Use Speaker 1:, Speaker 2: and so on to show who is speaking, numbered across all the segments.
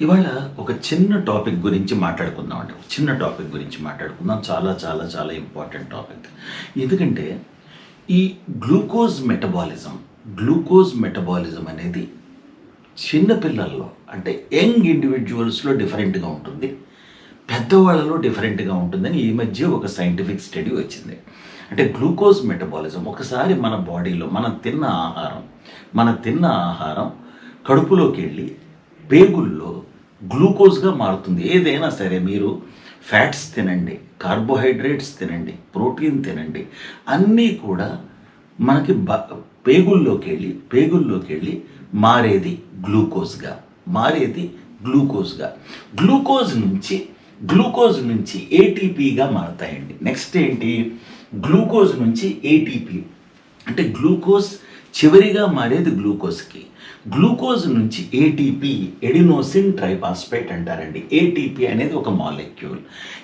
Speaker 1: ఇవాళ ఒక చిన్న టాపిక్ గురించి మాట్లాడుకుందాం అంటే ఒక చిన్న టాపిక్ గురించి మాట్లాడుకుందాం. చాలా చాలా చాలా ఇంపార్టెంట్ టాపిక్ ఎందుకంటే ఈ గ్లూకోజ్ మెటబాలిజం గ్లూకోజ్ మెటబాలిజం అనేది చిన్నపిల్లల్లో అంటే యంగ్ ఇండివిజువల్స్లో డిఫరెంట్గా ఉంటుంది. పెద్దవాళ్ళలో డిఫరెంట్గా ఉంటుందని ఈ మధ్య ఒక సైంటిఫిక్ స్టడీ వచ్చింది. అంటే గ్లూకోజ్ మెటబాలిజం ఒకసారి మన బాడీలో మనం తిన్న ఆహారం మన తిన్న ఆహారం కడుపులోకి వెళ్ళి పేగుల్లో గ్లూకోజ్గా మారుతుంది. ఏదైనా సరే మీరు ఫ్యాట్స్ తినండి కార్బోహైడ్రేట్స్ తినండి ప్రోటీన్ తినండి అన్నీ కూడా మనకి బ పేగుల్లోకి వెళ్ళి పేగుల్లోకి వెళ్ళి మారేది గ్లూకోజ్గా మారేది గ్లూకోజ్గా. గ్లూకోజ్ నుంచి గ్లూకోజ్ నుంచి ఏటీపీగా మారుతాయండి. నెక్స్ట్ ఏంటి? గ్లూకోజ్ నుంచి ఏటీపీ అంటే గ్లూకోజ్ చివరిగా మారేది గ్లూకోజ్కి. గ్లూకోజ్ నుంచి ఏటీపీ ఎడినోసిన్ ట్రైపాస్పేట్ అంటారండి. ఏటీపీ అనేది ఒక మాలిక్యూల్.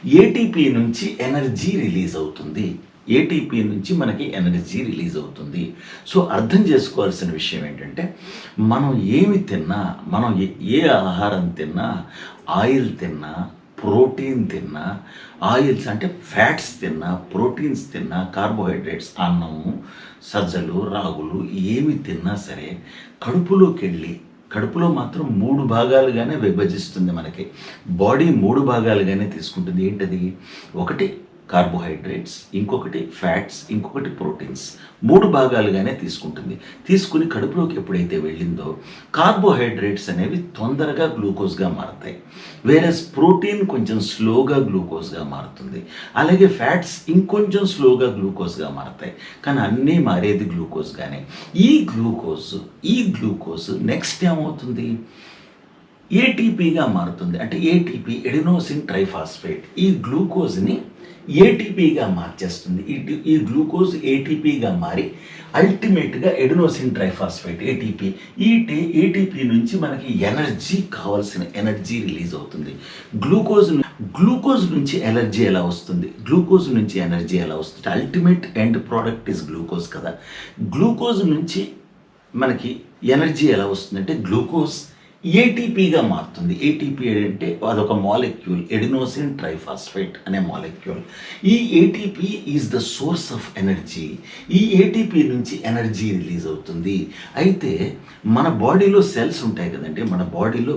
Speaker 1: ఏటీపీ నుంచి ఎనర్జీ రిలీజ్ అవుతుంది. ఏటీపీ నుంచి మనకి ఎనర్జీ రిలీజ్ అవుతుంది. సో అర్థం చేసుకోవాల్సిన విషయం ఏంటంటే మనం ఏమి తిన్నా మనం ఏ- ఏ ఆహారం తిన్నా ఆయిల్ తిన్నా ప్రోటీన్ తిన్నా ఆయిల్స్ అంటే ఫ్యాట్స్ తిన్నా ప్రోటీన్స్ తిన్నా కార్బోహైడ్రేట్స్ అన్నము సజ్జలు రాగులు ఏమి తిన్నా సరే కడుపులోకి వెళ్ళి కడుపులో మాత్రం మూడు భాగాలుగానే విభజిస్తుంది మనకి. బాడీ మూడు భాగాలుగానే తీసుకుంటుంది. ఏంటది? ఒకటి కార్బోహైడ్రేట్స్ ఇంకొకటి ఫ్యాట్స్ ఇంకొకటి ప్రోటీన్స్ మూడు భాగాలుగానే తీసుకుంటుంది. తీసుకుని కడుపులోకి ఎప్పుడైతే వెళ్ళిందో కార్బోహైడ్రేట్స్ అనేవి తొందరగా గ్లూకోజ్గా మారుతాయి. వేరే ప్రోటీన్ కొంచెం స్లోగా గ్లూకోజ్గా మారుతుంది. అలాగే ఫ్యాట్స్ ఇంకొంచెం స్లోగా గ్లూకోజ్గా మారుతాయి. కానీ అన్నీ మారేది గ్లూకోజ్గానే ఈ గ్లూకోజ్ ఈ గ్లూకోజ్ నెక్స్ట్ ఏమవుతుంది? ఏటీపీగా మారుతుంది. అంటే ఏటీపీ ఎడినోసిన్ ట్రైఫాస్ఫేట్. ఈ గ్లూకోజ్ని ఏటీపీగా మార్చేస్తుంది. ఈ ఈ గ్లూకోజ్ ఏటీపీగా మారి అల్టిమేట్గా ఎడినోసిన్ ట్రైఫాస్ఫేట్ ఏటీపీ ఈ టీ ఏటీపీ నుంచి మనకి ఎనర్జీ కావాల్సిన ఎనర్జీ రిలీజ్ అవుతుంది. గ్లూకోజ్ గ్లూకోజ్ నుంచి ఎనర్జీ ఎలా వస్తుంది? గ్లూకోజ్ నుంచి ఎనర్జీ ఎలా వస్తుంది? Ultimate end product is glucose కదా. గ్లూకోజ్ నుంచి మనకి ఎనర్జీ ఎలా వస్తుందంటే గ్లూకోజ్ ఏటీపీగా మారుతుంది. ఏటీపీ అంటే అదొక మాలిక్యూల్ ఎడినోసిన్ ట్రైఫాస్ఫేట్ అనే మాలిక్యూల్ ఈ ATP is the source of energy ఈ ఏటీపీ నుంచి ఎనర్జీ రిలీజ్ అవుతుంది. అయితే మన బాడీలో సెల్స్ ఉంటాయి కదండి. మన బాడీలో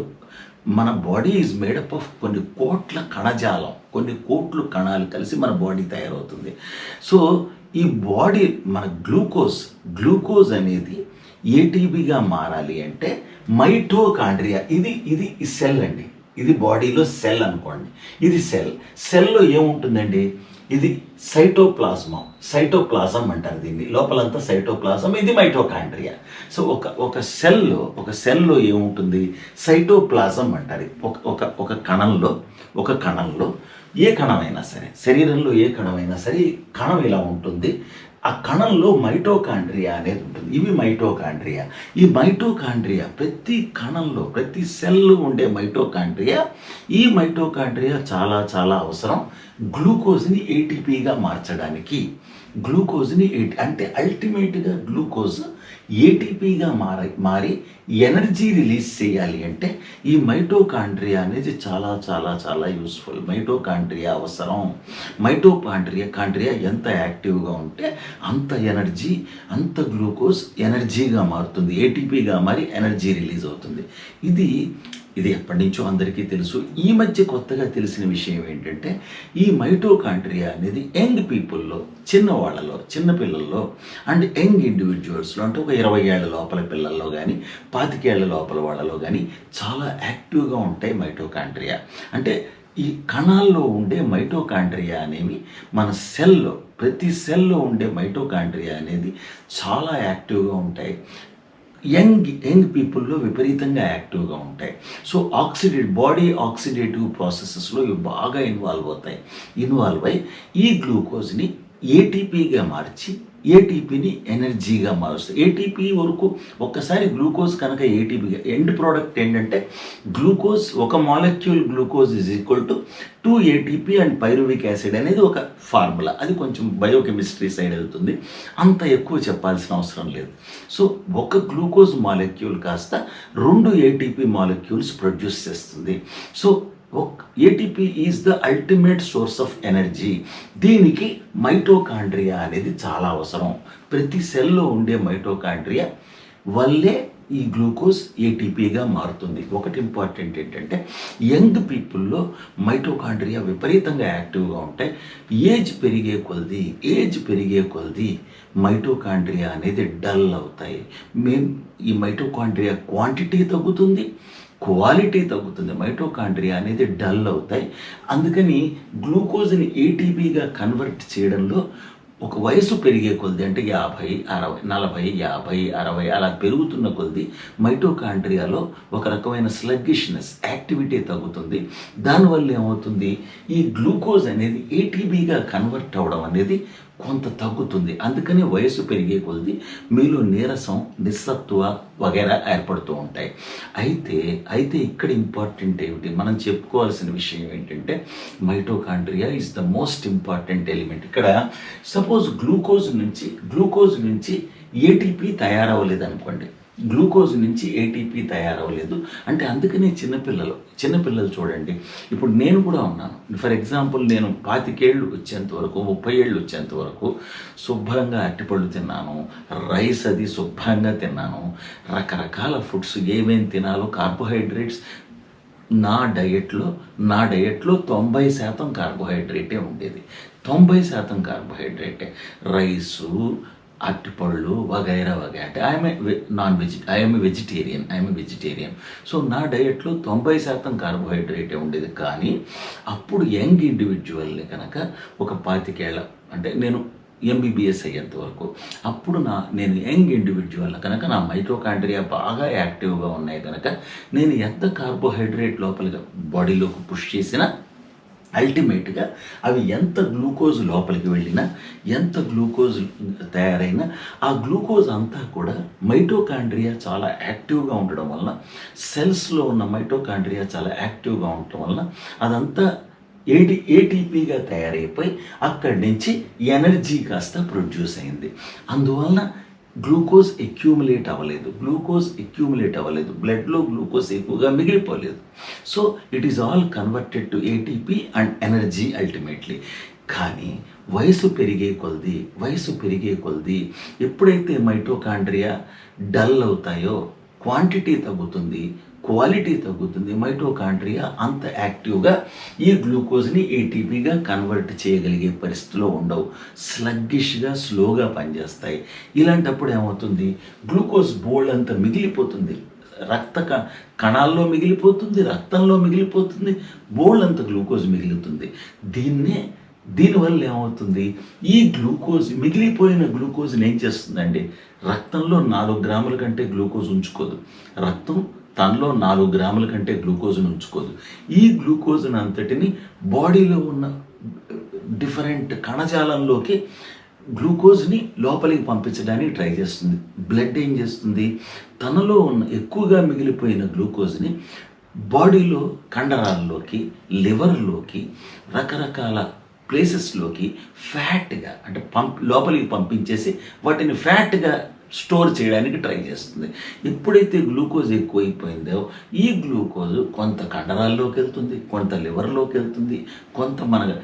Speaker 1: మన బాడీ ఈజ్ మేడప్ ఆఫ్ కొన్ని కోట్ల కణజాలం కొన్ని కోట్లు కణాలు కలిసి మన బాడీ తయారవుతుంది. సో ఈ బాడీ మన గ్లూకోజ్ గ్లూకోజ్ అనేది ఏటీబీగా మారాలి అంటే మైటోకాండ్రియా. ఇది ఇది సెల్ అండి. ఇది బాడీలో సెల్ అనుకోండి. ఇది సెల్. సెల్లో ఏముంటుందండి? ఇది సైటోప్లాస్మా. సైటోప్లాజం అంటారు దీన్ని. లోపలంతా సైటోప్లాజం ఇది మైటోకాండ్రియా. సో ఒక ఒక సెల్లో ఒక సెల్లో ఏముంటుంది? సైటోప్లాజం అంటారు. ఒక ఒక ఒక కణంలో ఒక కణంలో ఏ కణమైనా సరే శరీరంలో ఏ కణమైనా సరే కణం ఇలా ఉంటుంది? ఆ కణంలో మైటోకాండ్రియా అనేది ఉంటుంది. ఇవి మైటోకాండ్రియా. ఈ మైటోకాండ్రియా ప్రతి కణంలో ప్రతి సెల్లో ఉండే మైటోకాండ్రియా ఈ మైటోకాండ్రియా చాలా చాలా అవసరం. గ్లూకోజ్ని ఏటీపీగా మార్చడానికి. గ్లూకోజ్ని ఏటీ అంటే అల్టిమేట్గా గ్లూకోజ్ ఏటీపీగా మారి మారి ఎనర్జీ రిలీజ్ చేయాలి అంటే ఈ మైటోకాండ్రియా అనేది చాలా చాలా చాలా యూస్ఫుల్. మైటోకాండ్రియా అవసరం. మైటోకాండ్రియా కాండ్రియా ఎంత యాక్టివ్గా ఉంటే అంత ఎనర్జీ అంత గ్లూకోజ్ ఎనర్జీగా మారుతుంది. ఏటీపీగా మారి ఎనర్జీ రిలీజ్ అవుతుంది. ఇది ఇది ఎప్పటి నుంచో అందరికీ తెలుసు. ఈ మధ్య కొత్తగా తెలిసిన విషయం ఏంటంటే ఈ మైటోకాంట్రియా అనేది యంగ్ పీపుల్లో చిన్నవాళ్ళలో చిన్న పిల్లల్లో అండ్ యంగ్ ఇండివిజువల్స్లో అంటే ఒక ఇరవై ఏళ్ళ లోపల పిల్లల్లో కానీ పాతికేళ్ళ లోపల వాళ్ళలో కానీ చాలా యాక్టివ్గా ఉంటాయి మైటోకాంట్రియా అంటే ఈ కణాల్లో ఉండే మైటోకాండ్రియా అనేవి మన సెల్లో ప్రతి సెల్లో ఉండే మైటోకాండ్రియా అనేది చాలా యాక్టివ్గా ఉంటాయి. యంగ్ యంగ్ పీపుల్లో విపరీతంగా యాక్టివ్గా ఉంటాయి. సో ఆక్సిడేట్ బాడీ ఆక్సిడేటివ్ ప్రాసెసెస్లో ఇవి బాగా ఇన్వాల్వ్ అవుతాయి. ఇన్వాల్వ్ అయి ఈ గ్లూకోజ్ని ఏటీపీగా మార్చి ఏటీపీని ఎనర్జీగా మారుస్తుంది ఏటీపీ వరకు ఒక్కసారి గ్లూకోజ్ కనుక ఏటీపీగా ఎండ్ ప్రోడక్ట్ ఏంటంటే గ్లూకోజ్ ఒక molecule glucose is equal to two ATP and pyruvic acid అనేది ఒక ఫార్ములా అది కొంచెం బయోకెమిస్ట్రీ సైడ్ అవుతుంది. అంత ఎక్కువ చెప్పాల్సిన అవసరం లేదు. సో ఒక గ్లూకోజ్ మాలిక్యూల్ కాస్త రెండు ఏటీపీ మాలిక్యూల్స్ ప్రొడ్యూస్ చేస్తుంది. So ATP is the ultimate source of energy దీనికి మైటోకాండ్రియా అనేది చాలా అవసరం. ప్రతి సెల్లో ఉండే మైటోకాండ్రియా వల్లే ఈ గ్లూకోజ్ ఏటీపీగా మారుతుంది. ఒకటి ఇంపార్టెంట్ ఏంటంటే యంగ్ పీపుల్లో మైటోకాండ్రియా విపరీతంగా యాక్టివ్గా ఉంటాయి. ఏజ్ పెరిగే కొలది ఏజ్ పెరిగే కొలది మైటోకాండ్రియా అనేది డల్ అవుతాయి. మేము ఈ మైటోకాండ్రియా క్వాంటిటీ తగ్గుతుంది క్వాలిటీ తగ్గుతుంది. మైటోకాండ్రియా అనేది డల్ అవుతాయి. అందుకని గ్లూకోజ్ని ఏటీపీగా కన్వర్ట్ చేయడంలో ఒక వయసు పెరిగే కొద్ది అంటే యాభై అరవై నలభై యాభై అరవై అలా పెరుగుతున్న కొద్ది మైటోకాండ్రియాలో ఒక రకమైన స్లగ్గిష్నెస్ యాక్టివిటీ తగ్గుతుంది. దానివల్ల ఏమవుతుంది? ఈ గ్లూకోజ్ అనేది ఏటీబీగా కన్వర్ట్ అవ్వడం అనేది కొంత తగ్గుతుంది. అందుకని వయసు పెరిగే కొద్ది మీలో నీరసం నిస్సత్వ వగైరా ఏర్పడుతూ ఉంటాయి. అయితే అయితే ఇక్కడ ఇంపార్టెంట్ ఏమిటి? మనం చెప్పుకోవాల్సిన విషయం ఏంటంటే mitochondria is the most important element ఇక్కడ సపోజ్ గ్లూకోజ్ నుంచి గ్లూకోజ్ నుంచి ఏటీపీ తయారవ్వలేదు అనుకోండి గ్లూకోజ్ నుంచి ఏటీపీ తయారవ్వలేదు. అంటే అందుకనే చిన్నపిల్లలు చిన్నపిల్లలు చూడండి. ఇప్పుడు నేను కూడా ఉన్నాను. ఫర్ ఎగ్జాంపుల్ నేను పాతికేళ్ళు వచ్చేంత వరకు ముప్పై ఏళ్ళు వచ్చేంత వరకు శుభ్రంగా అట్టిపళ్ళు తిన్నాను. రైస్ అది శుభ్రంగా తిన్నాను. రకరకాల ఫుడ్స్ ఏమేమి తినాలో కార్బోహైడ్రేట్స్ నా డయట్లో నా డయట్లో తొంభై శాతం కార్బోహైడ్రేటే ఉండేది. తొంభై శాతం కార్బోహైడ్రేటే. రైసు అరటిపళ్ళు వగైరా వగైరా అంటే I'm non veg I'm vegetarian I'm vegetarian so నా డయట్లో తొంభై శాతం కార్బోహైడ్రేటే ఉండేది. కానీ అప్పుడు యంగ్ ఇండివిజువల్ని కనుక ఒక పాతికేళ్ళ అంటే నేను ఎంబీబీఎస్ అయ్యేంత వరకు అప్పుడు నా నేను యంగ్ ఇండివిజువల్ కనుక నా మైట్రోకాండ్రియా బాగా యాక్టివ్గా ఉన్నాయి కనుక నేను ఎంత కార్బోహైడ్రేట్ లోపలిగా బాడీలోకి పుష్ చేసినా అల్టిమేట్గా అవి ఎంత గ్లూకోజ్ లోపలికి వెళ్ళినా ఎంత గ్లూకోజ్ తయారైనా ఆ గ్లూకోజ్ అంతా కూడా మైటోకాండ్రియా చాలా యాక్టివ్గా ఉండడం వలన సెల్స్లో ఉన్న మైటోకాండ్రియా చాలా యాక్టివ్గా ఉండటం వలన అదంతా ఏటి ఏటీపీగా తయారైపోయి అక్కడి నుంచి ఎనర్జీ కాస్త ప్రొడ్యూస్ అయింది. అందువలన గ్లూకోజ్ ఎక్యూములేట్ అవ్వలేదు. గ్లూకోజ్ ఎక్యూములేట్ అవ్వలేదు. బ్లడ్లో గ్లూకోజ్ ఎక్కువగా మిగిలిపోలేదు. So it is all converted to ATP and energy ultimately కానీ వయసు పెరిగే కొలది వయసు పెరిగే కొలది ఎప్పుడైతే మైటోకాండ్రియా డల్ అవుతాయో క్వాంటిటీ తగ్గుతుంది క్వాలిటీ తగ్గుతుంది. మైటోకాండ్రియా అంత యాక్టివ్గా ఈ గ్లూకోజ్ని ఏటీపీగా కన్వర్ట్ చేయగలిగే పరిస్థితిలో ఉండవు. స్లగ్గిష్గా స్లోగా పనిచేస్తాయి. ఇలాంటప్పుడు ఏమవుతుంది? గ్లూకోజ్ బోల్డ్ అంతా మిగిలిపోతుంది. రక్త కణాల్లో మిగిలిపోతుంది రక్తంలో మిగిలిపోతుంది బోల్డ్ అంత గ్లూకోజ్ మిగులుతుంది. దీన్నే దీనివల్ల ఏమవుతుంది? ఈ గ్లూకోజ్ మిగిలిపోయిన గ్లూకోజ్ని ఏం చేస్తుందండి? రక్తంలో నాలుగు గ్రాముల కంటే గ్లూకోజ్ ఉంచుకోదు. రక్తం తనలో నాలుగు గ్రాముల కంటే గ్లూకోజ్ను ఉంచుకోదు. ఈ గ్లూకోజ్ని అంతటిని బాడీలో ఉన్న డిఫరెంట్ కణజాలంలోకి గ్లూకోజ్ని లోపలికి పంపించడానికి ట్రై చేస్తుంది. బ్లడ్ ఏం చేస్తుంది? తనలో ఉన్న ఎక్కువగా మిగిలిపోయిన గ్లూకోజ్ని బాడీలో కండరాల్లోకి లివర్లోకి రకరకాల ప్లేసెస్లోకి ఫ్యాట్గా అంటే పంప్ లోపలికి పంపించేసి వాటిని ఫ్యాట్గా స్టోర్ చేయడానికి ట్రై చేస్తుంది. ఎప్పుడైతే గ్లూకోజ్ ఎక్కువైపోయిందో ఈ గ్లూకోజ్ కొంత కండరాల్లోకి వెళ్తుంది కొంత లివర్లోకి వెళ్తుంది కొంత మన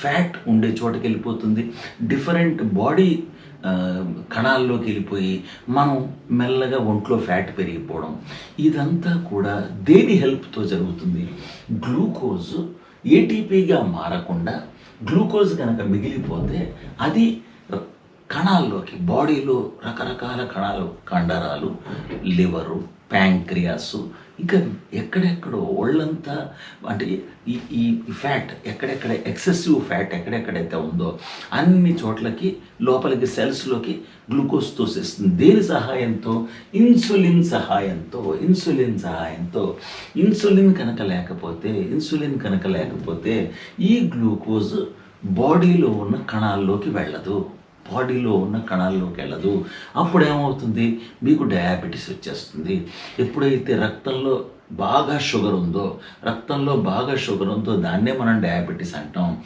Speaker 1: ఫ్యాట్ ఉండే చోటకి వెళ్ళిపోతుంది. డిఫరెంట్ బాడీ కణాల్లోకి వెళ్ళిపోయి మనం మెల్లగా ఒంట్లో ఫ్యాట్ పెరిగిపోవడం. ఇదంతా కూడా దేని హెల్ప్తో జరుగుతుంది? గ్లూకోజ్ ఏటీపీగా మారకుండా గ్లూకోజ్ కనుక మిగిలిపోతే అది కణాల్లోకి బాడీలో రకరకాల కణాలు కండరాలు లివరు ప్యాంక్రియాసు ఇంకా ఎక్కడెక్కడో ఒళ్ళంతా అంటే ఈ ఈ ఫ్యాట్ ఎక్కడెక్కడ ఎక్సెసివ్ ఫ్యాట్ ఎక్కడెక్కడైతే ఉందో అన్ని చోట్లకి లోపలికి సెల్స్లోకి గ్లూకోజ్ తోసేస్తుంది. దేని సహాయంతో? ఇన్సులిన్ సహాయంతో. ఇన్సులిన్ సహాయంతో. ఇన్సులిన్ కనుక లేకపోతే ఇన్సులిన్ కనుక లేకపోతే ఈ గ్లూకోజ్ బాడీలో ఉన్న కణాల్లోకి వెళ్ళదు. బాడీలో ఉన్న కణాల్లోకి వెళ్ళదు. అప్పుడు ఏమవుతుంది మీకు డయాబెటీస్ వచ్చేస్తుంది. ఎప్పుడైతే రక్తంలో బాగా షుగర్ ఉందో రక్తంలో బాగా షుగర్ ఉందో దాన్నే మనం డయాబెటీస్ అంటాం.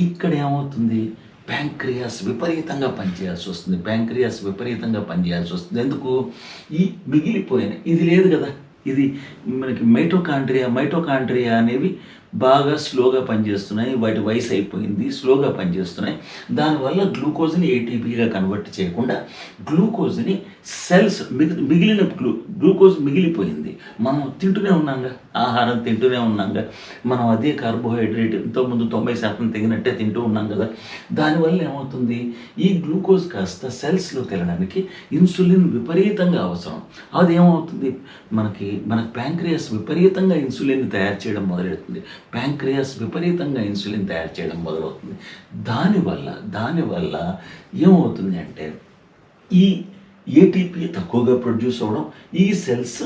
Speaker 1: ఇక్కడ ఏమవుతుంది ప్యాంక్రియాస్ విపరీతంగా పనిచేయాల్సి వస్తుంది. ప్యాంక్రియాస్ విపరీతంగా పనిచేయాల్సి వస్తుంది. ఎందుకు? ఈ మిగిలిపోయిన ఇది లేదు కదా. ఇది మనకి మైటోకాండ్రియా మైటోకాండ్రియా అనేవి బాగా స్లోగా పనిచేస్తున్నాయి వాటి వయసు అయిపోయింది స్లోగా పనిచేస్తున్నాయి. దానివల్ల గ్లూకోజ్ని ఏటీపీగా కన్వర్ట్ చేయకుండా గ్లూకోజ్ని సెల్స్ మిగిలి మిగిలిన గ్లూ గ్లూకోజ్ మిగిలిపోయింది. మనం తింటూనే ఉన్నాంగా ఆహారం తింటూనే ఉన్నాంగా మనం అదే కార్బోహైడ్రేట్ ఇంతకుముందు తొంభై శాతం తెగినట్టే తింటూ ఉన్నాం కదా. దానివల్ల ఏమవుతుంది? ఈ గ్లూకోజ్ కాస్త సెల్స్లోకి వెళ్ళడానికి ఇన్సులిన్ విపరీతంగా అవసరం. అది ఏమవుతుంది మనకి మన ప్యాంక్రియాస్ విపరీతంగా ఇన్సులిన్ తయారు చేయడం మొదలెడుతుంది. ప్యాంక్రియాస్ విపరీతంగా ఇన్సులిన్ తయారు చేయడం మొదలవుతుంది. దానివల్ల దానివల్ల ఏమవుతుంది అంటే ఈ ఏటీపీ తక్కువగా ప్రొడ్యూస్ అవ్వడం ఈ సెల్స్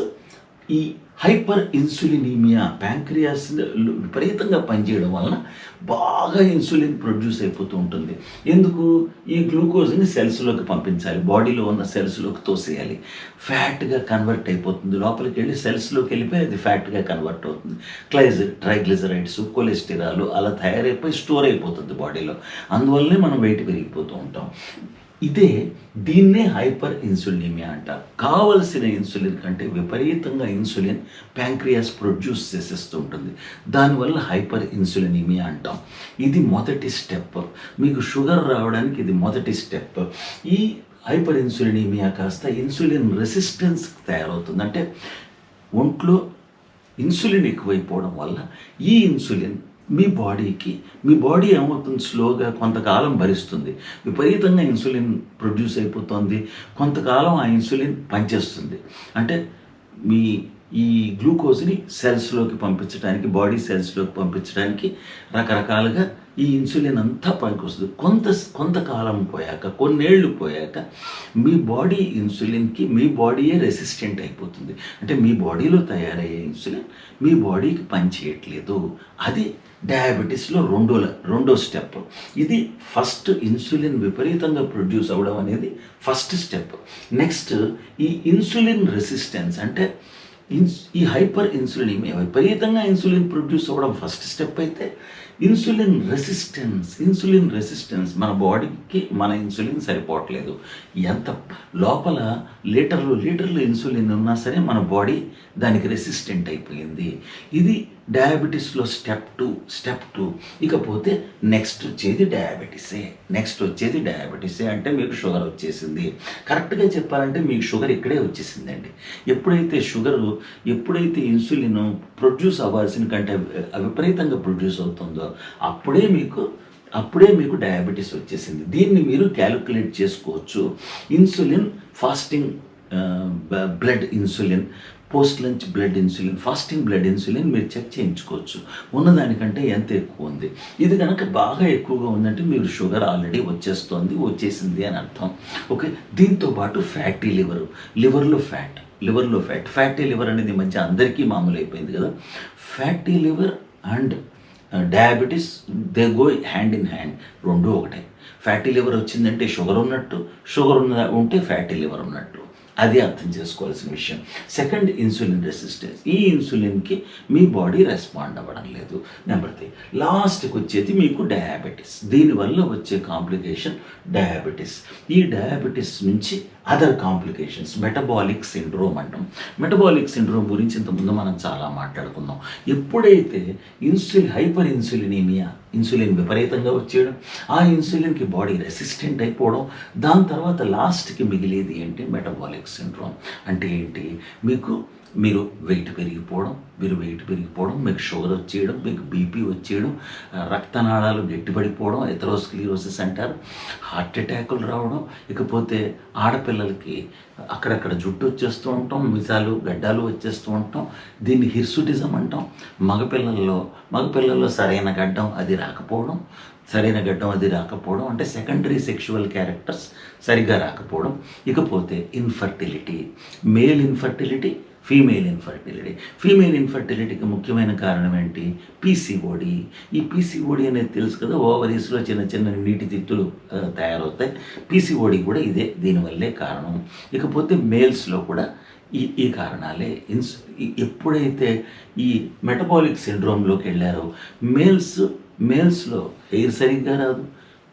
Speaker 1: ఈ హైపర్ ఇన్సులినీమియా ప్యాంక్రియాస్ విపరీతంగా పనిచేయడం వలన బాగా ఇన్సులిన్ ప్రొడ్యూస్ అయిపోతూ ఉంటుంది. ఎందుకు? ఈ గ్లూకోజ్ని సెల్స్లోకి పంపించాలి బాడీలో ఉన్న సెల్స్లోకి తోసేయాలి. ఫ్యాట్గా కన్వర్ట్ అయిపోతుంది. లోపలికి వెళ్ళి సెల్స్లోకి వెళ్ళిపోయి అది ఫ్యాట్గా కన్వర్ట్ అవుతుంది. క్లైజ్ ట్రైగ్లిజరైడ్స్ కొలెస్టిరాల్ అలా తయారైపోయి స్టోర్ అయిపోతుంది బాడీలో. అందువల్లనే మనం వెయిట్ పెరిగిపోతూ ఉంటాం. ఇదే దీన్నే హైపర్ ఇన్సులినిమియా అంటారు కావలసిన ఇన్సులిన్ కంటే విపరీతంగా ఇన్సులిన్ ప్యాంక్రియాస్ ప్రొడ్యూస్ చేసేస్తూ ఉంటుంది. దానివల్ల హైపర్ ఇన్సులినిమియా అంటాం. ఇది మొదటి స్టెప్. మీకు షుగర్ రావడానికి ఇది మొదటి స్టెప్. ఈ హైపర్ ఇన్సులినిమియా కాస్త ఇన్సులిన్ రెసిస్టెన్స్ తయారవుతుంది. అంటే ఒంట్లో ఇన్సులిన్ ఎక్కువైపోవడం వల్ల ఈ ఇన్సులిన్ మీ బాడీకి మీ బాడీ ఏమవుతుంది స్లోగా కొంతకాలం భరిస్తుంది. విపరీతంగా ఇన్సులిన్ ప్రొడ్యూస్ అయిపోతుంది. కొంతకాలం ఆ ఇన్సులిన్ పనిచేస్తుంది. అంటే మీ ఈ గ్లూకోజ్ని సెల్స్లోకి పంపించడానికి బాడీ సెల్స్లోకి పంపించడానికి రకరకాలుగా ఈ ఇన్సులిన్ అంతా పనికొస్తుంది. కొంత కొంతకాలం పోయాక కొన్నేళ్ళు పోయాక మీ బాడీ ఇన్సులిన్కి మీ బాడీయే రెసిస్టెంట్ అయిపోతుంది. అంటే మీ బాడీలో తయారయ్యే ఇన్సులిన్ మీ బాడీకి పనిచేయట్లేదు. అది డయాబెటీస్లో రెండో రెండో స్టెప్. ఇది ఫస్ట్ ఇన్సులిన్ విపరీతంగా ప్రొడ్యూస్ అవ్వడం అనేది ఫస్ట్ స్టెప్. నెక్స్ట్ ఈ ఇన్సులిన్ రెసిస్టెన్స్ అంటే ఇన్స్ ఈ హైపర్ ఇన్సులిన్ విపరీతంగా ఇన్సులిన్ ప్రొడ్యూస్ అవ్వడం ఫస్ట్ స్టెప్ అయితే ఇన్సులిన్ రెసిస్టెన్స్ ఇన్సులిన్ రెసిస్టెన్స్ మన బాడీకి మన ఇన్సులిన్ సరిపోవట్లేదు. ఎంత లోపల లీటర్లు లీటర్లు ఇన్సులిన్ ఉన్నా సరే మన బాడీ దానికి రెసిస్టెంట్ అయిపోయింది. ఇది డయాబెటీస్లో స్టెప్ టూ స్టెప్ టూ ఇకపోతే నెక్స్ట్ వచ్చేది డయాబెటీసే నెక్స్ట్ వచ్చేది డయాబెటీసే అంటే మీకు షుగర్ వచ్చేసింది. కరెక్ట్గా చెప్పాలంటే మీకు షుగర్ ఇక్కడే వచ్చేసిందండి. ఎప్పుడైతే షుగర్ ఎప్పుడైతే ఇన్సులిన్ ప్రొడ్యూస్ అవ్వాల్సిన కంటే విపరీతంగా ప్రొడ్యూస్ అవుతుందో అప్పుడే మీకు అప్పుడే మీకు డయాబెటీస్ వచ్చేసింది. దీన్ని మీరు క్యాలిక్యులేట్ చేసుకోవచ్చు. Insulin fasting blood insulin post lunch blood insulin fasting blood insulin మీరు చెక్ చేయించుకోవచ్చు. ఉన్నదానికంటే ఎంత ఎక్కువ ఉంది? ఇది కనుక బాగా ఎక్కువగా ఉందంటే మీరు షుగర్ ఆల్రెడీ వచ్చేస్తుంది వచ్చేసింది అని అర్థం. ఓకే? దీంతో పాటు ఫ్యాటీ లివర్. లివర్లో ఫ్యాట్. లివర్లో ఫ్యాట్. ఫ్యాటీ లివర్ అనేది ఈ మధ్య అందరికీ మామూలు అయిపోయింది కదా. Fatty liver and diabetes they go hand in hand. రెండు ఒకటే. ఫ్యాటీ లివర్ వచ్చిందంటే షుగర్ ఉన్నట్టు షుగర్ ఉన్న ఉంటే ఫ్యాటీ లివర్ ఉన్నట్టు. అది అర్థం చేసుకోవాల్సిన విషయం. సెకండ్ ఇన్సులిన్ రెసిస్టెన్స్ ఈ ఇన్సులిన్కి మీ బాడీ రెస్పాండ్ అవ్వడం లేదు. నెంబర్ త్రీ లాస్ట్కి వచ్చేది మీకు డయాబెటీస్ దీనివల్ల వచ్చే కాంప్లికేషన్ డయాబెటీస్ ఈ డయాబెటీస్ నుంచి అదర్ కాంప్లికేషన్స్ మెటబాలిక్ సిండ్రోమ్ అంటాం. మెటబాలిక్ సిండ్రోమ్ గురించి ఇంతకుముందు మనం చాలా మాట్లాడుకుందాం ఎప్పుడైతే ఇన్సులిన్ హైపర్ ఇన్సులినీమియా ఇన్సులిన్ విపరీతంగా వచ్చేయడం ఆ ఇన్సులిన్కి బాడీ రెసిస్టెంట్ అయిపోవడం దాని తర్వాత లాస్ట్కి మిగిలేది ఏంటి? మెటబాలిక్ సిండ్రోమ్ అంటే ఏంటి? మీకు మీరు వెయిట్ పెరిగిపోవడం మీరు వెయిట్ పెరిగిపోవడం మీకు షుగర్ వచ్చేయడం మీకు బీపీ వచ్చేయడం రక్తనాళాలు గట్టిపడిపోవడం ఎథరోస్క్లీరోసిస్ అంటారు హార్ట్ అటాకులు రావడం ఇకపోతే ఆడపిల్లలకి అక్కడక్కడ జుట్టు వచ్చేస్తూ ఉంటాం మిసాలు గడ్డాలు వచ్చేస్తూ ఉంటాం దీన్ని హిర్సుటిజం అంటాం. మగపిల్లల్లో మగపిల్లల్లో సరైన గడ్డం అది రాకపోవడం సరైన గడ్డం అది రాకపోవడం అంటే సెకండరీ సెక్షువల్ క్యారెక్టర్స్ సరిగ్గా రాకపోవడం ఇకపోతే infertility male infertility female infertility female ఇన్ఫర్టిలిటీకి ముఖ్యమైన కారణం ఏంటి? పీసీఓడి ఈ పీసీఓడి అనేది తెలుసు కదా ఓవరీస్లో చిన్న చిన్న నీటి తిత్తులు తయారవుతాయి. పీసీఓడి కూడా ఇదే దీనివల్లే కారణం. ఇకపోతే మేల్స్లో కూడా ఈ ఈ కారణాలే. ఇన్స్ ఎప్పుడైతే ఈ మెటబాలిక్ సిండ్రోమ్లోకి వెళ్ళారో మేల్స్ మేల్స్లో హెయిర్ సరిగ్గా రాదు.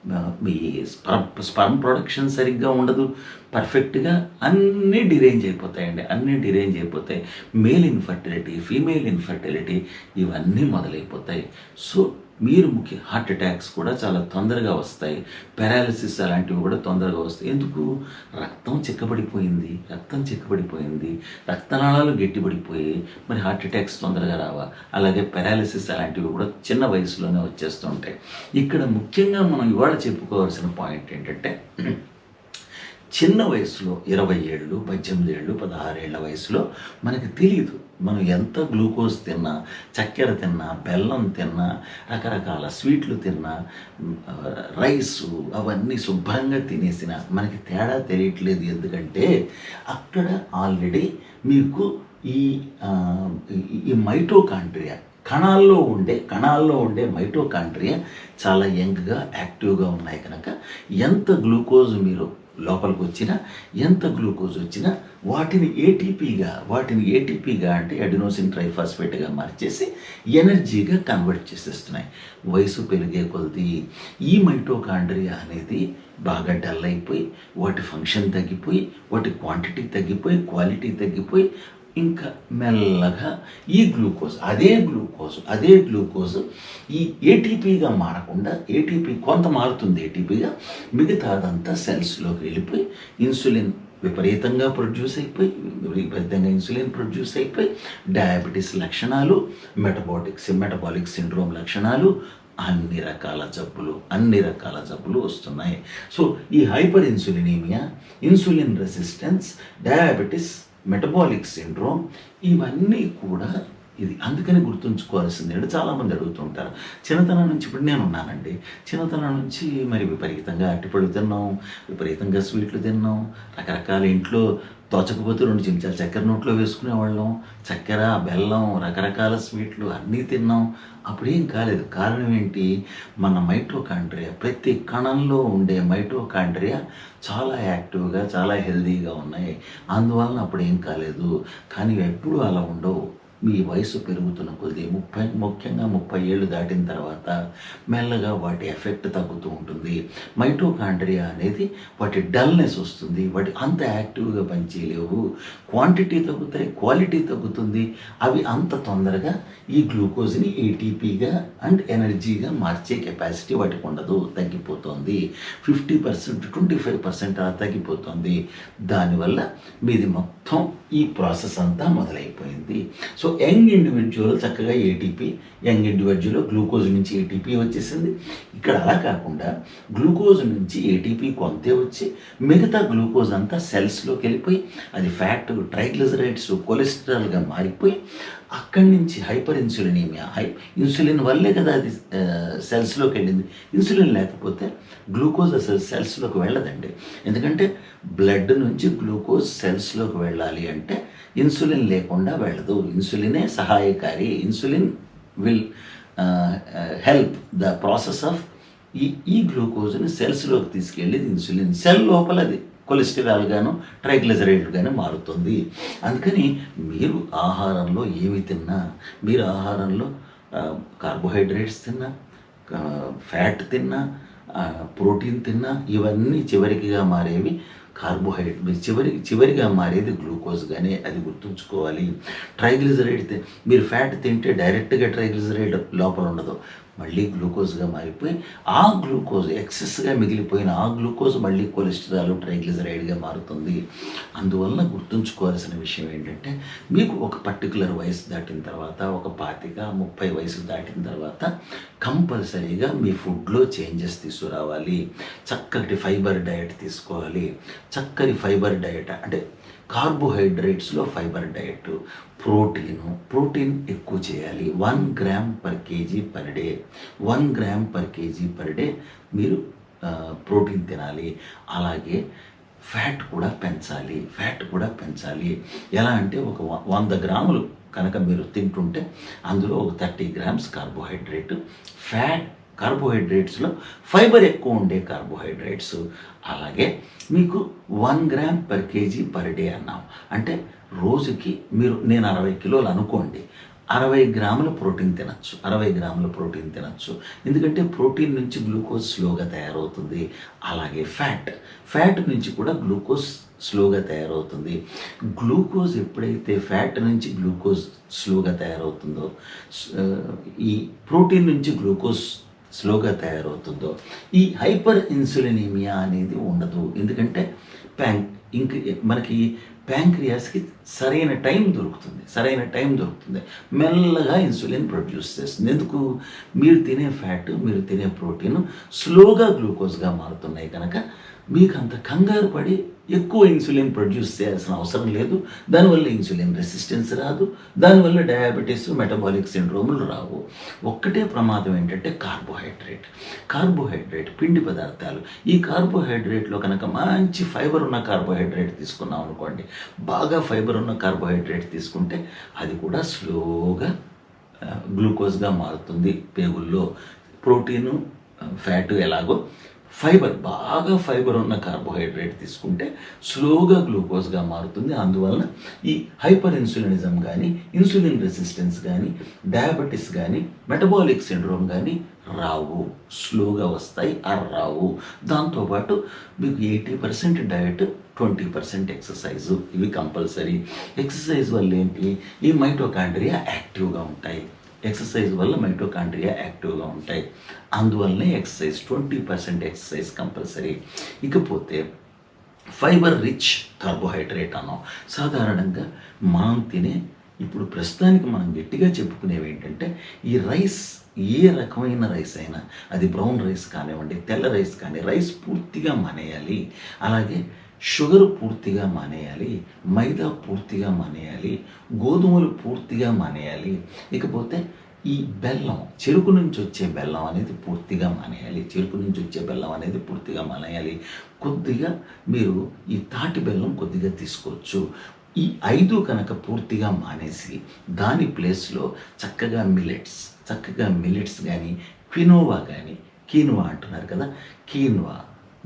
Speaker 1: మీ స్పర్మ్ స్పర్మ్ ప్రొడక్షన్ సరిగ్గా ఉండదు. పర్ఫెక్ట్గా అన్నీ డిరేంజ్ అయిపోతాయండి. అన్నీ డిరేంజ్ అయిపోతాయి. మేల్ ఇన్ఫర్టిలిటీ ఫీమేల్ ఇన్ఫర్టిలిటీ ఇవన్నీ మొదలైపోతాయి. సో మీరు ముఖ్య హార్ట్ అటాక్స్ కూడా చాలా తొందరగా వస్తాయి. పారాలిసిస్ అలాంటివి కూడా తొందరగా వస్తాయి. ఎందుకు? రక్తం చిక్కబడిపోయింది. రక్తం చిక్కబడిపోయింది. రక్తనాళాలు గట్టిపడిపోయి మరి హార్ట్ అటాక్స్ తొందరగా రావా? అలాగే పారాలిసిస్ అలాంటివి కూడా చిన్న వయసులోనే వచ్చేస్తుంటాయి. ఇక్కడ ముఖ్యంగా మనం ఇవాళ చెప్పుకోవాల్సిన పాయింట్ ఏంటంటే చిన్న వయసులో ఇరవై ఏళ్ళు పద్దెనిమిది ఏళ్ళు పదహారేళ్ళ వయసులో మనకి తెలియదు మనం ఎంత గ్లూకోజ్ తిన్నా చక్కెర తిన్నా బెల్లం తిన్నా రకరకాల స్వీట్లు తిన్నా రైస్ అవన్నీ శుభ్రంగా తినేసిన మనకి తేడా తెలియట్లేదు. ఎందుకంటే అక్కడ ఆల్రెడీ మీకు ఈ ఈ- మైటోకాంట్రియా కణాల్లో ఉండే కణాల్లో ఉండే మైటోకాంట్రియా చాలా యంగ్గా యాక్టివ్గా ఉన్నాయి. కనుక ఎంత గ్లూకోజ్ మీరు లోపలికి వచ్చినా ఎంత గ్లూకోజ్ వచ్చినా వాటిని ఏటీపీగా వాటిని ఏటీపీగా అంటే అడినోసిన్ ట్రైఫాస్ఫేట్గా మార్చేసి ఎనర్జీగా కన్వర్ట్ చేసేస్తున్నాయి. వయసు పెరిగే కొలది ఈ మైటోకాండ్రియా అనేది బాగా డల్ అయిపోయి వాటి ఫంక్షన్ తగ్గిపోయి వాటి క్వాంటిటీ తగ్గిపోయి క్వాలిటీ తగ్గిపోయి ఇంకా మెల్లగా ఈ గ్లూకోజ్ అదే గ్లూకోజ్ అదే గ్లూకోజ్ ఈ ఏటీపీగా మారకుండా ఏటీపీ కొంత మారుతుంది ఏటీపీగా మిగతాదంతా సెల్స్లోకి వెళ్ళిపోయి ఇన్సులిన్ విపరీతంగా ప్రొడ్యూస్ అయిపోయి విపరీతంగా ఇన్సులిన్ ప్రొడ్యూస్ అయిపోయి డయాబెటీస్ లక్షణాలు మెటబాటిక్స్ మెటబాలిక్ సిండ్రోమ్ లక్షణాలు అన్ని రకాల జబ్బులు అన్ని రకాల జబ్బులు వస్తున్నాయి. సో ఈ hyper insulinemia insulin resistance diabetes metabolic syndrome ఇవన్నీ కూడా ఇది. అందుకని గుర్తుంచుకోవాల్సింది. అంటే చాలామంది అడుగుతుంటారు చిన్నతనం నుంచి ఇప్పుడు నేను ఉన్నానండి చిన్నతనం నుంచి మరి విపరీతంగా అట్టిపళ్ళు తిన్నాం విపరీతంగా స్వీట్లు తిన్నాం రకరకాల ఇంట్లో తోచకపోతే రెండు చెంచాలు చక్కెర నోట్లో వేసుకునేవాళ్ళం చక్కెర బెల్లం రకరకాల స్వీట్లు అన్నీ తిన్నాం. అప్పుడేం కాలేదు. కారణం ఏంటి? మన మైట్రోకాండ్రియా ప్రతి కణంలో ఉండే మైట్రోకాండ్రియా చాలా యాక్టివ్గా చాలా హెల్దీగా ఉన్నాయి. అందువలన అప్పుడు ఏం కాలేదు. కానీ ఎప్పుడు అలా ఉండవు. మీ వయసు పెరుగుతున్న కొద్దీ ముప్పై ముఖ్యంగా ముప్పై ఏళ్ళు దాటిన తర్వాత మెల్లగా వాటి ఎఫెక్ట్ తగ్గుతూ ఉంటుంది. మైటోకాండ్రియా అనేది వాటి డల్నెస్ వస్తుంది. వాటి అంత యాక్టివ్గా పనిచేయలేవు. క్వాంటిటీ తగ్గుతాయి క్వాలిటీ తగ్గుతుంది. అవి అంత తొందరగా ఈ గ్లూకోజ్ని ఏటీపీగా అండ్ ఎనర్జీగా మార్చే కెపాసిటీ వాటికి ఉండదు తగ్గిపోతుంది. Fifty percent twenty five percent అలా తగ్గిపోతుంది. దానివల్ల మీది మొత్తం ఈ ప్రాసెస్ అంతా మొదలైపోయింది. సో యంగ్ ఇండివిజువల్ చక్కగా ఏటీపీ యంగ్ ఇండివిజువల్ గ్లూకోజ్ నుంచి ఏటీపీ వచ్చేసింది. ఇక్కడ అలా కాకుండా గ్లూకోజ్ నుంచి ఏటీపీ కొంతే వచ్చి మిగతా గ్లూకోజ్ అంతా సెల్స్లోకి వెళ్ళిపోయి అది ఫ్యాట్ ట్రైగ్లిజరైడ్స్ కొలెస్ట్రాల్గా మారిపోయి అక్కడి నుంచి హైపర్ ఇన్సులినీమియా హై ఇన్సులిన్ వల్లే కదా అది సెల్స్లోకి వెళ్ళింది. ఇన్సులిన్ లేకపోతే గ్లూకోజ్ అసలు సెల్స్లోకి వెళ్ళదండి. ఎందుకంటే బ్లడ్ నుంచి గ్లూకోజ్ సెల్స్లోకి వెళ్ళాలి అంటే ఇన్సులిన్ లేకుండా వెళ్ళదు. ఇన్సులినే సహాయకారి. Insulin will help the process of ఈ ఈ గ్లూకోజ్ని సెల్స్లోకి తీసుకెళ్ళేది ఇన్సులిన్ సెల్ లోపల అది కొలెస్ట్రాల్ గాను ట్రైగ్లిజరైడ్ గాను మారుతుంది. అందుకని మీరు ఆహారంలో ఏమి తిన్నా మీరు ఆహారంలో కార్బోహైడ్రేట్స్ తిన్నా ఫ్యాట్ తిన్నా ప్రోటీన్ తిన్నా ఇవన్నీ చివరికిగా మారేవి కార్బోహైడ్రేట్ చివరి చివరిగా మారేది గ్లూకోజ్ కానీ అది గుర్తుంచుకోవాలి. ట్రైగ్లిజరైడ్ మీరు ఫ్యాట్ తింటే డైరెక్ట్గా ట్రైగ్లిజరైడ్ లోపల ఉండదు. మళ్ళీ గ్లూకోజ్గా మారిపోయి ఆ గ్లూకోజ్ ఎక్సెస్గా మిగిలిపోయిన ఆ గ్లూకోజ్ మళ్ళీ కొలెస్ట్రాల్ ట్రైగ్లిజరైడ్గా మారుతుంది. అందువలన గుర్తుంచుకోవాల్సిన విషయం ఏంటంటే మీకు ఒక పర్టికులర్ వయసు దాటిన తర్వాత ఒక పాతిక ముప్పై వయసు దాటిన తర్వాత కంపల్సరీగా మీ ఫుడ్లో చేంజెస్ తీసుకురావాలి. చక్కటి ఫైబర్ డయట్ తీసుకోవాలి. చక్కని ఫైబర్ డయట్ అంటే కార్బోహైడ్రేట్స్లో ఫైబర్ డైట్ ప్రోటీను ప్రోటీన్ ఎక్కువ చేయాలి. One gram per kg per day. One gram per kg per day మీరు ప్రోటీన్ తినాలి. అలాగే ఫ్యాట్ కూడా పెంచాలి. ఫ్యాట్ కూడా పెంచాలి. ఎలా అంటే ఒక వ- వంద గ్రాములు కనుక మీరు తింటుంటే అందులో ఒక థర్టీ గ్రామ్స్ కార్బోహైడ్రేట్. ఫ్యాట్ కార్బోహైడ్రేట్స్లో ఫైబర్ ఎక్కువ ఉండే కార్బోహైడ్రేట్స్. అలాగే మీకు one gram per kg per day అన్నాం. అంటే రోజుకి మీరు నేను అరవై కిలోలు అనుకోండి అరవై గ్రాముల ప్రోటీన్ తినచ్చు అరవై గ్రాముల ప్రోటీన్ తినచ్చు. ఎందుకంటే ప్రోటీన్ నుంచి గ్లూకోజ్ స్లోగా తయారవుతుంది అలాగే ఫ్యాట్. ఫ్యాట్ నుంచి కూడా గ్లూకోజ్ స్లోగా తయారవుతుంది. గ్లూకోజ్ ఎప్పుడైతే ఫ్యాట్ నుంచి గ్లూకోజ్ స్లోగా తయారవుతుందో ఈ ప్రోటీన్ నుంచి గ్లూకోజ్ స్లోగా తయారవుతుందో. ఈ హైపర్ ఇన్సులినీమియా అనేది ఉండదు. ఎందుకంటే ప్యాంక్ ఇంక మనకి ప్యాంక్రియాస్కి సరైన టైం దొరుకుతుంది. సరైన టైం దొరుకుతుంది. మెల్లగా ఇన్సులిన్ ప్రొడ్యూస్ చేస్తుంది. ఎందుకు? మీరు తినే ఫ్యాట్ మీరు తినే ప్రోటీన్ స్లోగా గ్లూకోజ్గా మారుతున్నాయి కనుక మీకు అంత కంగారు పడి ఎక్కువ ఇన్సులిన్ ప్రొడ్యూస్ చేయాల్సిన అవసరం లేదు. దానివల్ల ఇన్సులిన్ రెసిస్టెన్స్ రాదు. దానివల్ల డయాబెటీస్ మెటబాలిక్ సిండ్రోములు రావు. ఒక్కటే ప్రమాదం ఏంటంటే కార్బోహైడ్రేట్. కార్బోహైడ్రేట్ పిండి పదార్థాలు. ఈ కార్బోహైడ్రేట్లో కనుక మంచి ఫైబర్ ఉన్న కార్బోహైడ్రేట్ తీసుకున్నాం అనుకోండి బాగా ఫైబర్ ఉన్న కార్బోహైడ్రేట్ తీసుకుంటే అది కూడా స్లోగా గ్లూకోజ్గా మారుతుంది. పేగుల్లో ప్రోటీను ఫ్యాటు ఎలాగో ఫైబర్ బాగా ఫైబర్ ఉన్న కార్బోహైడ్రేట్ తీసుకుంటే స్లోగా గ్లూకోజ్గా మారుతుంది. అందువలన ఈ హైపర్ ఇన్సులినిజం కానీ ఇన్సులిన్ రెసిస్టెన్స్ కానీ డయాబెటీస్ కానీ మెటబాలిక్ సిండ్రోమ్ కానీ రావు. స్లోగా వస్తాయి ఆ రావు. దాంతోపాటు మీకు eighty percent diet twenty percent exercise. ఇవి కంపల్సరీ. ఎక్సర్సైజ్ వల్ల ఏంటి? ఈ మైటోకాండ్రియా యాక్టివ్గా ఉంటాయి. ఎక్సర్సైజ్ వల్ల మైటోకాండ్రియా యాక్టివ్గా ఉంటాయి. అందువల్లనే exercise twenty percent exercise compulsory. ఇకపోతే ఫైబర్ రిచ్ కార్బోహైడ్రేట్ అన్నాం. సాధారణంగా మనం తినే ఇప్పుడు ప్రస్తుతానికి మనం గట్టిగా చెప్పుకునేవి ఏంటంటే ఈ రైస్ ఏ రకమైన రైస్ అయినా అది బ్రౌన్ రైస్ కానివ్వండి తెల్ల రైస్ కానీ రైస్ పూర్తిగా మానేయాలి. అలాగే షుగర్ పూర్తిగా మానేయాలి మైదా పూర్తిగా మానేయాలి గోధుమలు పూర్తిగా మానేయాలి. ఇకపోతే ఈ బెల్లం చెరుకు నుంచి వచ్చే బెల్లం అనేది పూర్తిగా మానేయాలి చెరుకు నుంచి వచ్చే బెల్లం అనేది పూర్తిగా మానేయాలి. కొద్దిగా మీరు ఈ తాటి బెల్లం కొద్దిగా తీసుకోవచ్చు. ఈ ఐదు కనుక పూర్తిగా మానేసి దాని ప్లేస్లో చక్కగా మిలెట్స్ చక్కగా మిలెట్స్ కానీ క్వినోవా కానీ కీనువా అంటున్నారు కదా కీన్వా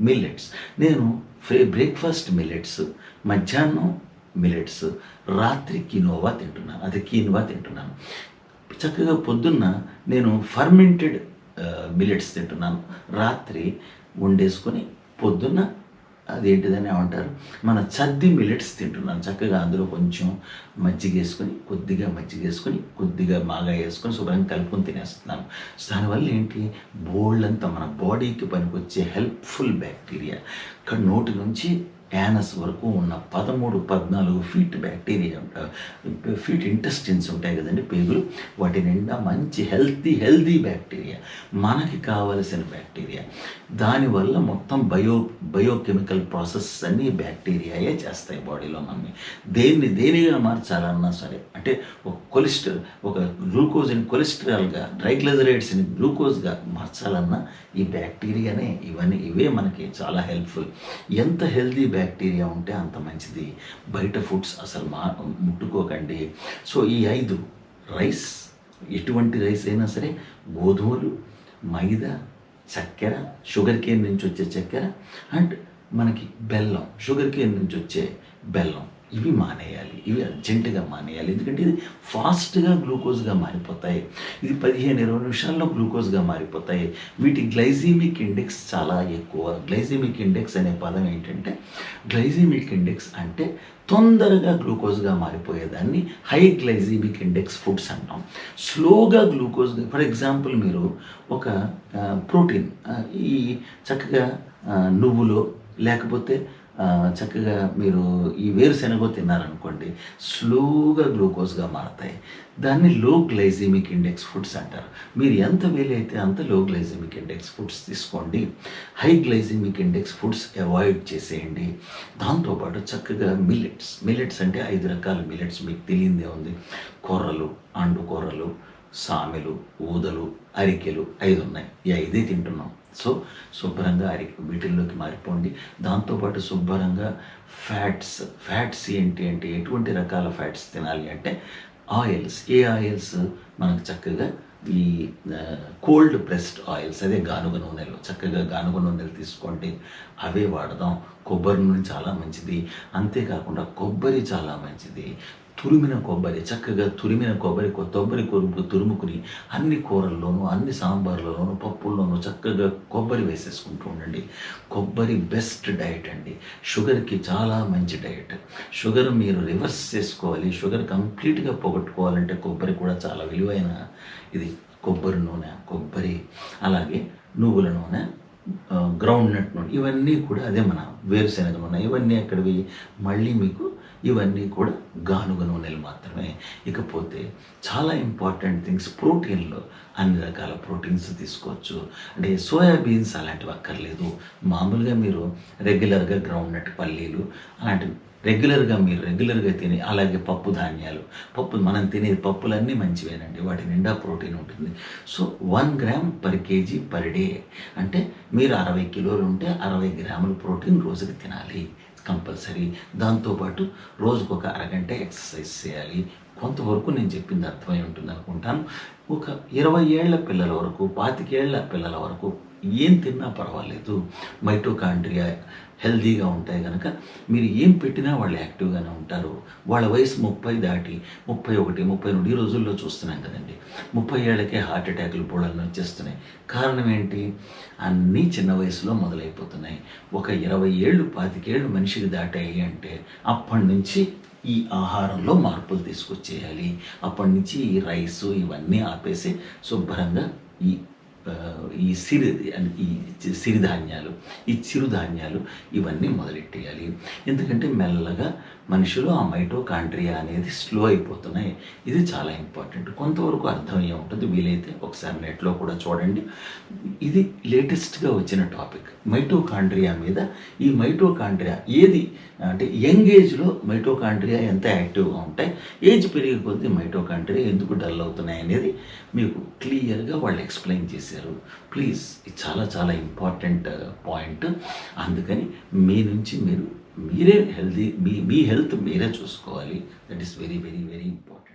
Speaker 1: మిల్లెట్స్ నేను ఫ్రే బ్రేక్ఫాస్ట్ మిల్లెట్స్ మధ్యాహ్నం మిల్లెట్స్ రాత్రి కినోవా తింటున్నాను అది కీన్వా తింటున్నాను. చక్కగా పొద్దున్న నేను ఫర్మెంటెడ్ మిల్లెట్స్ తింటున్నాను. రాత్రి వండేసుకొని పొద్దున్న అదేంటిదని ఏమంటారు? మన చద్ది మిల్లెట్స్ తింటున్నాను. చక్కగా అందులో కొంచెం మజ్జిగ వేసుకొని కొద్దిగా మజ్జిగ వేసుకొని కొద్దిగా మాగా వేసుకొని శుభ్రంగా కలుపుకొని తినేస్తున్నాను. దానివల్ల ఏంటి? బోల్డ్ అంతా మన బాడీకి పనికొచ్చే హెల్ప్ఫుల్ బ్యాక్టీరియా. ఇక్కడ నోటి నుంచి యానస్ వరకు ఉన్న పదమూడు పద్నాలుగు ఫీట్ బ్యాక్టీరియా ఫీట్ ఇంటెస్టిన్స్ ఉంటాయి కదండి పేగులు. వాటి నిండా మంచి హెల్తీ హెల్తీ బ్యాక్టీరియా మనకి కావలసిన బ్యాక్టీరియా దానివల్ల మొత్తం బయో బయోకెమికల్ ప్రాసెస్ అన్నీ బ్యాక్టీరియాయే చేస్తాయి బాడీలో మనని దేన్ని దేనిగా మార్చాలన్నా సరే అంటే ఒక కొలెస్ట్రాల్ ఒక గ్లూకోజ్ని కొలెస్ట్రాల్గా డ్రైగ్లైజరేట్స్ని గ్లూకోజ్గా మార్చాలన్నా ఈ బ్యాక్టీరియానే ఇవన్నీ ఇవే మనకి చాలా హెల్ప్ఫుల్ ఎంత హెల్దీ బ్యాక్టీరియా ఉంటే అంత మంచిది. బయట ఫుడ్స్ అసలు మా ముట్టుకోకండి. సో ఈ ఐదు రైస్ ఎటువంటి రైస్ అయినా సరే గోధుమలు మైదా చక్కెర షుగర్ కేన్ నుంచి వచ్చే చక్కెర అండ్ మనకి బెల్లం షుగర్ కేన్ నుంచి వచ్చే బెల్లం. ఇవి మానేయాలి ఇవి అర్జెంటుగా మానేయాలి. ఎందుకంటే ఇది ఫాస్ట్గా గ్లూకోజ్గా మారిపోతాయి. ఇది పదిహేను ఇరవై నిమిషాల్లో గ్లూకోజ్గా మారిపోతాయి. వీటి గ్లైజీమిక్ ఇండెక్స్ చాలా ఎక్కువ. గ్లైజీమిక్ ఇండెక్స్ అనే పదం ఏంటంటే గ్లైజీమిక్ ఇండెక్స్ అంటే తొందరగా గ్లూకోజ్గా మారిపోయేదాన్ని హై గ్లైజీమిక్ ఇండెక్స్ ఫుడ్స్ అంటాం. స్లోగా గ్లూకోజ్ ఫర్ ఎగ్జాంపుల్ మీరు ఒక ప్రోటీన్ ఈ చక్కగా నువ్వులో లేకపోతే చక్కగా మీరు ఈ వేరుశెనగ తిన్నారనుకోండి స్లోగా గ్లూకోజ్గా మారతాయి. దాన్ని లో గ్లైసెమిక్ ఇండెక్స్ ఫుడ్స్ అంటారు. మీరు ఎంత వీలైతే అంత లో గ్లైసెమిక్ ఇండెక్స్ ఫుడ్స్ తీసుకోండి. High glycemic index foods avoid చేసేయండి. దాంతోపాటు చక్కగా మిల్లెట్స్. మిల్లెట్స్ అంటే ఐదు రకాల మిల్లెట్స్ మీకు తెలియందే ఉంది. కూరలు అండు కూరలు సామెలు ఊదలు అరికెలు ఐదు ఉన్నాయి ఈ ఐదే తింటున్నాం. సో శుభ్రంగా అరి వీటిల్లోకి మారిపోండి. దాంతోపాటు శుభ్రంగా ఫ్యాట్స్ ఫ్యాట్స్ ఏంటి అంటే ఎటువంటి రకాల ఫ్యాట్స్ తినాలి అంటే ఆయిల్స్. ఏ ఆయిల్స్? మనకు చక్కగా ఈ కోల్డ్ ప్రెస్డ్ ఆయిల్స్ అదే గానుగ నూనెలు. చక్కగా గానుగ నూనెలు తీసుకోండి. అవే వాడదాం. కొబ్బరి నూనె చాలా మంచిది. అంతేకాకుండా కొబ్బరి చాలా మంచిది. తురిమిన కొబ్బరి చక్కగా తురిమిన కొబ్బరి కొబ్బరి కొరుపు తురుముకుని అన్ని కూరల్లోనూ అన్ని సాంబార్లలోనూ పప్పుల్లోనూ చక్కగా కొబ్బరి వేసేసుకుంటూ ఉండండి. కొబ్బరి బెస్ట్ డైట్ అండి. షుగర్కి చాలా మంచి డైట్. షుగర్ మీరు రివర్స్ చేసుకోవాలి. షుగర్ కంప్లీట్గా పోగొట్టుకోవాలంటే కొబ్బరి కూడా చాలా విలువైన ఇది కొబ్బరి నూనె కొబ్బరి అలాగే నువ్వుల నూనె గ్రౌండ్ నట్ నూనె ఇవన్నీ కూడా అదే మన వేరుశెనగ నూనె ఇవన్నీ ఎక్కడివి మళ్ళీ మీకు ఇవన్నీ కూడా గానుగ నూనెలు మాత్రమే. ఇకపోతే చాలా ఇంపార్టెంట్ థింగ్స్ ప్రోటీన్లో. అన్ని రకాల ప్రోటీన్స్ తీసుకోవచ్చు. అంటే సోయాబీన్స్ అలాంటివి అక్కర్లేదు. మామూలుగా మీరు రెగ్యులర్గా గ్రౌండ్ నట్ పల్లీలు అలాంటివి రెగ్యులర్గా మీరు రెగ్యులర్గా తిని అలాగే పప్పు ధాన్యాలు. పప్పు మనం తినే పప్పులన్నీ మంచివేనండి. వాటి నిండా ప్రోటీన్ ఉంటుంది. So one gram per kg per day. అంటే మీరు అరవై కిలోలు ఉంటే అరవై గ్రాముల ప్రోటీన్ రోజుకి తినాలి. కంపల్సరీ. దాంతోపాటు రోజుకు ఒక అరగంట ఎక్సర్సైజ్ చేయాలి. కొంతవరకు నేను చెప్పింది అర్థమై ఉంటుంది అనుకుంటాను. ఒక ఇరవై ఏళ్ళ పిల్లల వరకు పాతికేళ్ళ పిల్లల వరకు ఏం తిన్నా పర్వాలేదు. మైటోకాండ్రియా హెల్దీగా ఉంటాయి కనుక మీరు ఏం పెట్టినా వాళ్ళు యాక్టివ్గానే ఉంటారు. వాళ్ళ వయసు ముప్పై దాటి ముప్పై ఒకటి ముప్పై రెండు ఈ రోజుల్లో చూస్తున్నాం కదండి. ముప్పై ఏళ్ళకే హార్ట్ అటాకులు పొడలను వచ్చేస్తున్నాయి. కారణం ఏంటి? అన్నీ చిన్న వయసులో మొదలైపోతున్నాయి. ఒక ఇరవై ఏళ్ళు పాతికేళ్ళు మనిషికి దాటాయి అంటే అప్పటి నుంచి ఈ ఆహారంలో మార్పులు తీసుకొచ్చేయాలి. అప్పటి నుంచి ఈ రైస్ ఇవన్నీ ఆపేసి శుభ్రంగా ఈ ఈ సిరి ఈ సిరిధాన్యాలు ఈ చిరుధాన్యాలు ఇవన్నీ మొదలెట్టేయాలి. ఎందుకంటే మెల్లగా మనిషిలో ఆ మైటోకాండ్రియా అనేది స్లో అయిపోతున్నాయి. ఇది చాలా ఇంపార్టెంట్. కొంతవరకు అర్థమయ్యే ఉంటుంది. వీలైతే ఒకసారి నెట్లో కూడా చూడండి. ఇది లేటెస్ట్గా వచ్చిన టాపిక్. మైటోకాండ్రియా మీద ఈ మైటోకాండ్రియా ఏది? అంటే యంగ్ ఏజ్లో మైటోకాండ్రియా ఎంత యాక్టివ్గా ఉంటాయి? ఏజ్ పెరిగే కొద్దీ మైటోకాండ్రియా ఎందుకు డల్ అవుతున్నాయి అనేది మీకు క్లియర్గా వాళ్ళు ఎక్స్ప్లెయిన్ చేశారు. ప్లీజ్ ఇది చాలా చాలా ఇంపార్టెంట్ పాయింట్. అందుకని మీ నుంచి మీరు మీరే హెల్దీ మీ మీ హెల్త్ మీరే చూసుకోవాలి. That is very very very important